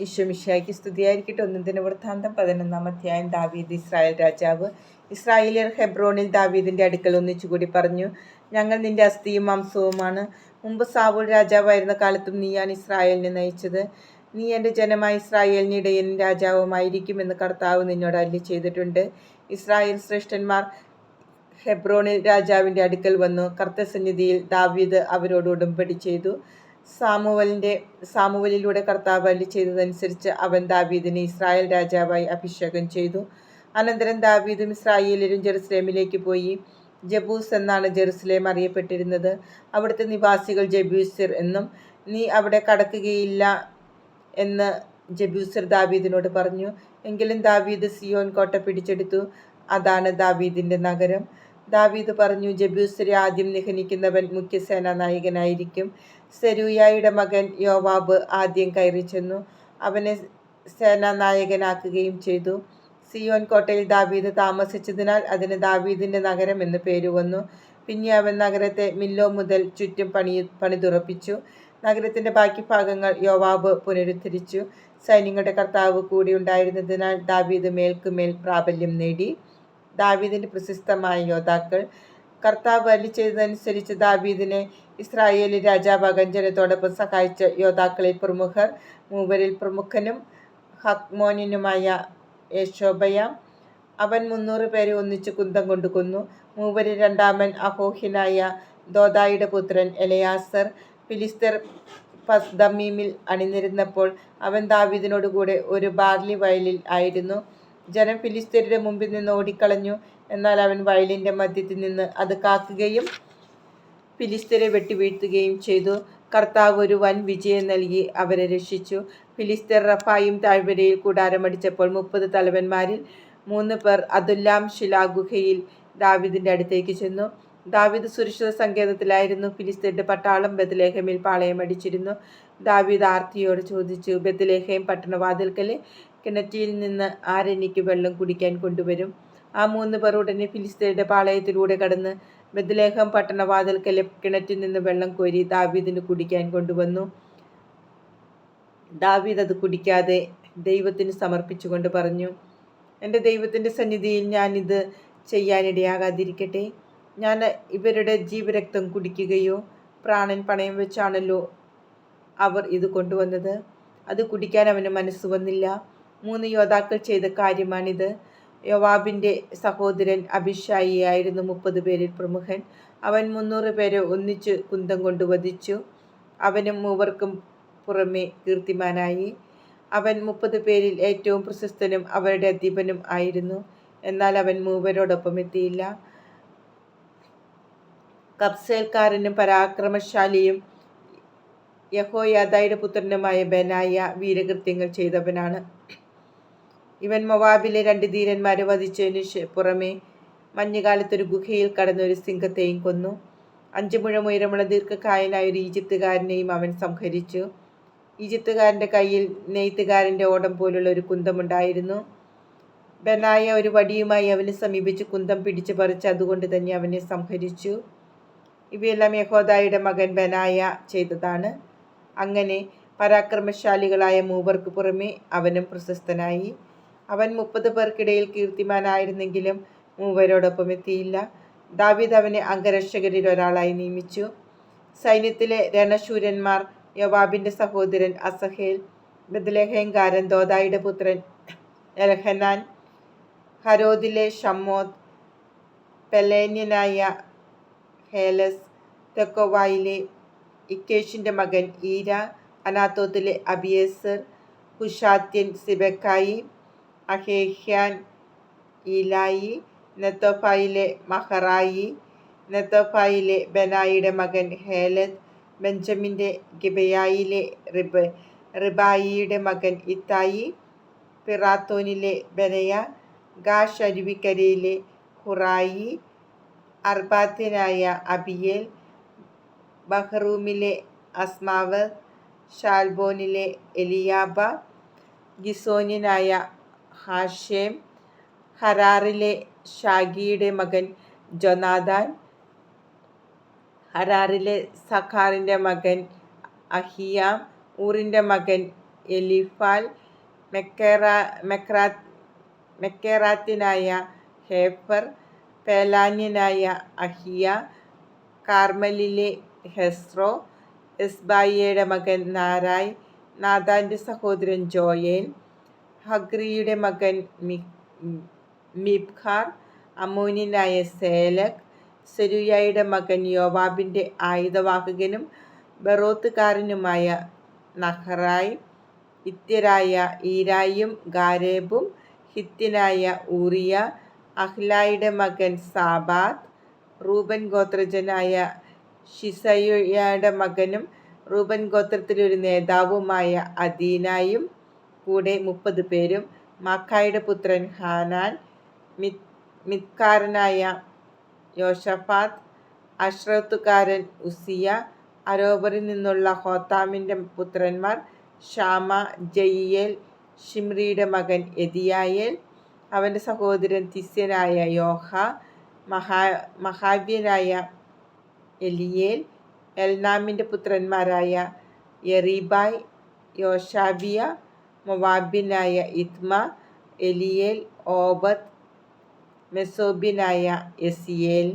ഈശ്വമിഷായ്ക്ക് സ്തുതിയായിരിക്കട്ടെ. ഒന്നിന്റെ വൃത്താന്തം പതിനൊന്നാം അധ്യായം ദാവീദ് ഇസ്രായേൽ രാജാവ്. ഇസ്രായേലിയർ ഹെബ്രോണിൽ ദാവീദിന്റെ അടുക്കൽ ഒന്നിച്ചുകൂടി പറഞ്ഞു ഞങ്ങൾ നിന്റെ അസ്ഥിയും മാംസവുമാണ്. മുമ്പ് സാവൂൾ രാജാവായിരുന്ന കാലത്തും നീയാണ് ഇസ്രായേലിനെ നയിച്ചത്. നീ എന്റെ ജനമായ ഇസ്രായേലിനിടയിൽ രാജാവുമായിരിക്കുമെന്ന് കർത്താവ് നിന്നോട് അല്ലി ചെയ്തിട്ടുണ്ട്. ഇസ്രായേൽ ശ്രേഷ്ഠന്മാർ ഹെബ്രോണിൽ രാജാവിന്റെ അടുക്കൽ വന്നു. കർത്തസന്നിധിയിൽ ദാവീദ് അവരോട് ഉടമ്പടി ചെയ്തു. സാമുവലിന്റെ സാമുവലിലൂടെ കർത്താവ് അല്ലി ചെയ്തതനുസരിച്ച് അവൻ ദാവീദിനെ ഇസ്രായേൽ രാജാവായി അഭിഷേകം ചെയ്തു. അനന്തരം ദാവീദും ഇസ്രായേലരും ജെറുസലേമിലേക്ക് പോയി. ജബൂസ് എന്നാണ് ജെറുസലേം അറിയപ്പെട്ടിരുന്നത്. അവിടുത്തെ നിവാസികൾ ജബൂസിർ എന്നും നീ അവിടെ കടക്കുകയില്ല എന്ന് ജബൂസിർ ദാവീദിനോട് പറഞ്ഞു. എങ്കിലും ദാവീദ് സിയോൻ കോട്ട പിടിച്ചെടുത്തു. അതാണ് ദാവീദിന്റെ നഗരം. ദാവീദ് പറഞ്ഞു ജബൂസിരെ ആദ്യം നിഹനിക്കുന്നവൻ മുഖ്യസേനാ നായകനായിരിക്കും സെരൂയായുടെ മകൻ യോവാബ് ആദ്യം കയറി ചെന്നു. അവനെ സേനാനായകനാക്കുകയും ചെയ്തു. സിയോൻ കോട്ടയിൽ ദാവീദ് താമസിച്ചതിനാൽ അതിന് ദാവീദിന്റെ നഗരം എന്ന് പേര് വന്നു. പിന്നെ അവൻ നഗരത്തെ മില്ലോ മുതൽ ചുറ്റും പണി പണിതുറപ്പിച്ചു. നഗരത്തിന്റെ ബാക്കി ഭാഗങ്ങൾ യോവാബ് പുനരുദ്ധരിച്ചു. സൈന്യങ്ങളുടെ കർത്താവ് കൂടി ഉണ്ടായിരുന്നതിനാൽ ദാവീദ് മേൽക്കുമേൽ പ്രാബല്യം നേടി. ദാവീദിന്റെ പ്രശസ്തമായ യോദ്ധാക്കൾ കർത്താവ് അല്ലി ചെയ്തതനുസരിച്ച് ദാവീദിനെ ഇസ്രായേലി രാജാവാകാൻ ജനത്തോടൊപ്പം സഹായിച്ച യോദ്ധാക്കളിൽ പ്രമുഖർ മൂവരിൽ പ്രമുഖനും ഹക്മോനിനുമായ യേശോബയ. അവൻ മുന്നൂറ് പേരെ ഒന്നിച്ച് കുന്തം കൊണ്ട് മൂവരിൽ രണ്ടാമൻ അഹോഹിനായ ദോദായുടെ പുത്രൻ എലയാസർ. ഫിലിസ്തർ പസ്ദമീമിൽ അണിനിരുന്നപ്പോൾ അവൻ ദാവീദിനോടുകൂടെ ഒരു ബാർലി വയലിൽ ആയിരുന്നു. ജനം ഫിലിസ്തീനയുടെ മുമ്പിൽ നിന്ന് ഓടിക്കളഞ്ഞു. എന്നാൽ അവൻ വയലിന്റെ മധ്യത്തിൽ നിന്ന് അത് കാക്കുകയും ഫിലിസ്തീനെ വെട്ടിവീഴ്ത്തുകയും ചെയ്തു. കർത്താവ് ഒരു വൻ വിജയം നൽകി അവരെ രക്ഷിച്ചു. ഫിലിസ്തീർ റഫായും താഴ്വരയിൽ കൂടാരമടിച്ചപ്പോൾ മുപ്പത് തലവന്മാരിൽ മൂന്ന് പേർ അതുല്ലാം ശിലാഗുഹയിൽ ദാവിദിന്റെ അടുത്തേക്ക് ചെന്നു. ദാവിദ് സുരക്ഷിത സങ്കേതത്തിലായിരുന്നു. ഫിലിസ്തീന്റെ പട്ടാളം ബദലേഹമിൽ പാളയമടിച്ചിരുന്നു ദാവീദ് ആർത്തിയോട് ചോദിച്ചു ബദലേഹം പട്ടണവാതിൽക്കലെ കിണറ്റിൽ നിന്ന് ആരെനിക്ക് വെള്ളം കുടിക്കാൻ കൊണ്ടുവരും. ആ മൂന്ന് പേർ ഉടനെ ഫിലിസ്തീനയുടെ പാളയത്തിലൂടെ കടന്ന് ബദലേഹം പട്ടണവാതിൽക്കലെ കിണറ്റിൽ നിന്ന് വെള്ളം കോരി ദാവീദിന് കുടിക്കാൻ കൊണ്ടുവന്നു. ദാവീദ് അത് കുടിക്കാതെ ദൈവത്തിന് സമർപ്പിച്ചുകൊണ്ട് പറഞ്ഞു എന്റെ ദൈവത്തിന്റെ സന്നിധിയിൽ ഞാനിത് ചെയ്യാനിടയാകാതിരിക്കട്ടെ. ഞാൻ ഇവരുടെ ജീവരക്തം കുടിക്കുകയോ പ്രാണൻ പണയം വെച്ചാണല്ലോ അവർ ഇത് കൊണ്ടുവന്നത്. അത് കുടിക്കാൻ അവന് മനസ്സ് വന്നില്ല. മൂന്ന് യോദ്ധാക്കൾ ചെയ്ത കാര്യമാണിത്. യോവാബിന്റെ സഹോദരൻ അഭിഷായി ആയിരുന്നു മുപ്പത് പേരിൽ പ്രമുഖൻ. അവൻ മുന്നൂറ് പേരെ ഒന്നിച്ച് കുന്തം കൊണ്ട് വധിച്ചു. അവനും മൂവർക്കും പുറമെ കീർത്തിമാനായി. അവൻ മുപ്പത് പേരിൽ ഏറ്റവും പ്രശസ്തനും അവരുടെ അധിപനും ആയിരുന്നു. എന്നാൽ അവൻ മൂവരോടൊപ്പം എത്തിയില്ല. കബ്സേൽക്കാരനും പരാക്രമശാലിയും യഹോയാദായുടെ പുത്രനുമായ ബനായ വീരകൃത്യങ്ങൾ ചെയ്തവനാണ്. ഇവൻ മൊവാബിലെ രണ്ട് ധീരന്മാരെ വധിച്ചതിനു പുറമെ മഞ്ഞുകാലത്തൊരു ഗുഹയിൽ കടന്ന ഒരു സിംഹത്തെയും കൊന്നു. അഞ്ചു മുഴം ഉയരമുള്ള ദീർഘകായനായ ഒരു ഈജിപ്തുകാരനെയും അവൻ സംഹരിച്ചു. ഈജിപ്തുകാരന്റെ കയ്യിൽ നെയ്ത്തുകാരന്റെ ഓടം പോലുള്ള ഒരു കുന്തമുണ്ടായിരുന്നു. ബനായ ഒരു വടിയുമായി അവനെ സമീപിച്ച് കുന്തം പിടിച്ചു പറിച്ച് അതുകൊണ്ട് തന്നെ അവനെ സംഹരിച്ചു. ഇവയെല്ലാം യഹോദായുടെ മകൻ ബനായ ചെയ്തതാണ്. അങ്ങനെ പരാക്രമശാലികളായ മൂവർക്ക് പുറമെ അവനും പ്രശസ്തനായി. അവൻ മുപ്പത് പേർക്കിടയിൽ കീർത്തിമാനായിരുന്നെങ്കിലും മൂവരോടൊപ്പം എത്തിയില്ല. ദാവീദ് അവനെ അംഗരക്ഷകരിൽ ഒരാളായി നിയമിച്ചു. സൈന്യത്തിലെ രണശൂരന്മാർ യോവാബിന്റെ സഹോദരൻ അസഹേൽ ബദലഹേങ്കാരൻ ദോദായുടെ പുത്രൻ എൽഹനാൻ ഹരോദിലെ ഷമ്മോദ് പെലേന്യനായ ഹേലസ് തെക്കോവായിലെ ഇക്കേഷിന്റെ മകൻ ഈര അനാത്തോത്തിലെ അബിയേസർ കുഷാത്യൻ സിബക്കായി അഹേഹ്യാൻ ഈലായി നെത്തോഫായിലെ മഹറായി നെത്തോഫായിലെ ബനായിയുടെ മകൻ ഹേലത് ബെഞ്ചമിന്റെ ഗിബയായിലെ റിബ് റിബായിയുടെ മകൻ ഇത്തായി പിറാത്തോനിലെ ബനയ ഗാഷ് അരുവിക്കരയിലെ ഹുറായി അർബാത്യനായ അബിയേൽ ബഹ്റൂമിലെ അസ്മാവ് ഷാൽബോനിലെ എലിയാബ ഗിസോന്യനായ ഹാഷേം ഹരാറിലെ ഷാഗിയുടെ മകൻ ജൊനാദാൻ ഹരാറിലെ സഖാറിന്റെ മകൻ അഹിയാം ഊറിന്റെ മകൻ എലിഫാൽ മെക്കേറാത്യനായ ഹേഫർ പേലാന്യനായ അഹിയ കാർമലിലെ ഹെസ്രോ എസ്ബായിയുടെ മകൻ നാരായ് നാദാന്റെ സഹോദരൻ ജോയേൽ ഹഗ്രിയുടെ മകൻ മിബ്ഖാർ അമോനിനായ സേലക് സെരുയായുടെ മകൻ യോവാബിന്റെ ആയുധവാഹകനും ബറോത്തുകാരനുമായ നഹറായി ഇത്യരായ ഈരായും ഗാരേബും ഹിത്യനായ ഊറിയ അഹ്ലായുടെ മകൻ സാബാദ് റൂബൻ ഗോത്രജനായ ഷിസയുടെ മകനും റൂബൻ ഗോത്രത്തിലൊരു നേതാവുമായ അദീനായും കൂടെ മുപ്പത് പേരും മക്കായുടെ പുത്രൻ ഹാനാൻ മിത്കാരനായ യോഷഫാത്ത് അഷ്റത്തുകാരൻ ഉസിയ അരോബറിൽ നിന്നുള്ള ഹോത്താമിന്റെ പുത്രന്മാർ ഷാമ ജയിയേൽ ഷിമ്രിയുടെ മകൻ എതിയായേൽ അവന്റെ സഹോദരൻ തിസ്യനായ യോഹ മഹാ മഹാവ്യനായ എലിയേൽ എൽനാമിന്റെ പുത്രന്മാരായ എറീബായ് യോഷാബിയ മൊവാബിനായ ഇത്മ എലിയേൽ ഓബത് മെസോബിനായ എസിയേൽ